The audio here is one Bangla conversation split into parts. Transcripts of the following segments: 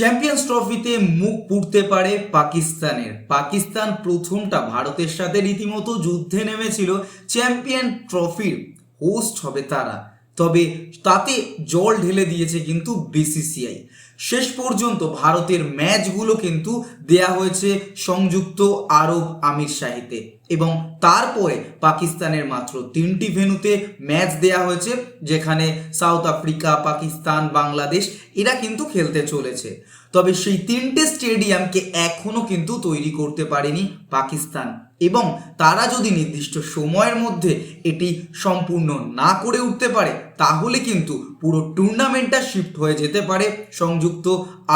চ্যাম্পিয়ন্স ট্রফিতে মুখ পুড়তে পারে পাকিস্তানের। পাকিস্তান প্রথমটা ভারতের সাথে রীতিমতো যুদ্ধে নেমেছিল। চ্যাম্পিয়ন ট্রফির হোস্ট হবে তারা। তবে তাতে জল ঢেলে দিয়েছে কিন্তু বিসিসিআই শেষ পর্যন্ত ভারতের ম্যাচগুলো কিন্তু দেয়া হয়েছে সংযুক্ত আরব আমির শাহিতে। এবং তারপরে পাকিস্তানের মাত্র তিনটি ভেন্যুতে ম্যাচ দেয়া হয়েছে, যেখানে সাউথ আফ্রিকা, পাকিস্তান, বাংলাদেশ, এরা কিন্তু খেলতে চলেছে। তবে সেই তিনটে স্টেডিয়ামকে এখনও কিন্তু তৈরি করতে পারেনি পাকিস্তান। এবং তারা যদি নির্দিষ্ট সময়ের মধ্যে এটি সম্পূর্ণ না করে উঠতে পারে, তাহলে কিন্তু পুরো টুর্নামেন্টটা শিফট হয়ে যেতে পারে, সংযুক্ত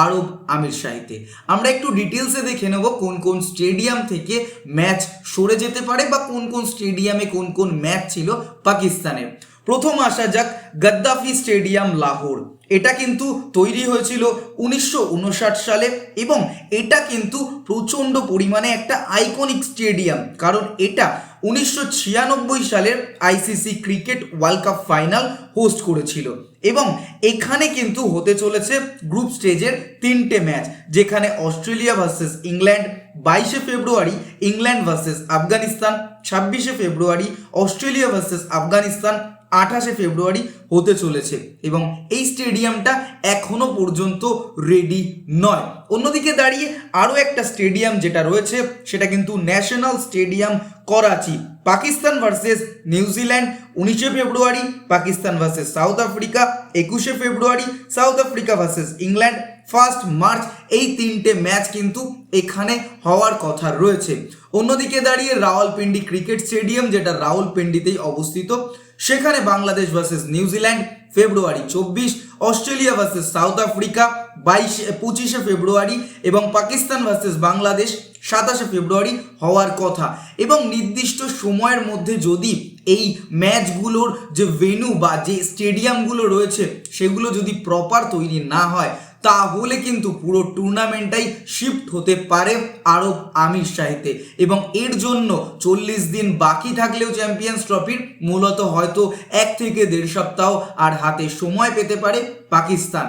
আরব আমির শাহিতে আমরা একটু ডিটেলসে দেখে নেব কোন কোন স্টেডিয়াম থেকে ম্যাচ সরে যেতে পারে বা কোন কোন স্টেডিয়ামে কোন কোন ম্যাচ ছিল পাকিস্তানের। প্রথম আসা যাক গদ্দাফি স্টেডিয়াম লাহোর। এটা কিন্তু তৈরি হয়েছিল উনিশশো উনষাট সালে এবং এটা কিন্তু প্রচণ্ড পরিমাণে একটা আইকনিক স্টেডিয়াম কারণ এটা উনিশশো ছিয়ানব্বই সালের ICC cricket world cup final host করেছিল এবং এখানে কিন্তু হতে চলেছে গ্রুপ স্টেজের তিনটে ম্যাচ যেখানে অস্ট্রেলিয়া ভার্সেস ইংল্যান্ড, বাইশে ফেব্রুয়ারি ইংল্যান্ড ভার্সেস আফগানিস্তান, ছাব্বিশে ফেব্রুয়ারি অস্ট্রেলিয়া ভার্সেস আফগানিস্তান আঠাশে ফেব্রুয়ারি হতে চলেছে এবং এই স্টেডিয়ামটা এখনও পর্যন্ত রেডি নয়। অন্যদিকে দাঁড়িয়ে আরও একটা স্টেডিয়াম যেটা রয়েছে, সেটা কিন্তু national stadium Karachi Pakistan versus New Zealand উনিশে February Pakistan versus South Africa একুশে February South Africa versus England first March এই তিনটে ম্যাচ কিন্তু এখানে হওয়ার কথা রয়েছে। অন্যদিকে দাঁড়িয়ে রাওয়ালপিন্ডি ক্রিকেট স্টেডিয়াম, যেটা রাওয়ালপিন্ডিতেই অবস্থিত সেখানে বাংলাদেশ ভার্সেস নিউজিল্যান্ড, ফেব্রুয়ারি চব্বিশ, অস্ট্রেলিয়া ভার্সেস সাউথ আফ্রিকা, বাইশে, পঁচিশে ফেব্রুয়ারি এবং পাকিস্তান ভার্সেস বাংলাদেশ, সাতাশে ফেব্রুয়ারি হওয়ার কথা। এবং নির্দিষ্ট সময়ের মধ্যে যদি এই ম্যাচগুলোর যে ভেন্যু বা যে স্টেডিয়ামগুলো রয়েছে, সেগুলো যদি প্রপার তৈরি না হয় তাহলে কিন্তু পুরো টুর্নামেন্টটাই শিফট হতে পারে আরব আমির শাহিতে। এবং এর জন্য চল্লিশ দিন বাকি থাকলেও চ্যাম্পিয়ন্স ট্রফির মূলত হয়তো এক থেকে দেড় সপ্তাহ আর হাতে সময় পেতে পারে পাকিস্তান।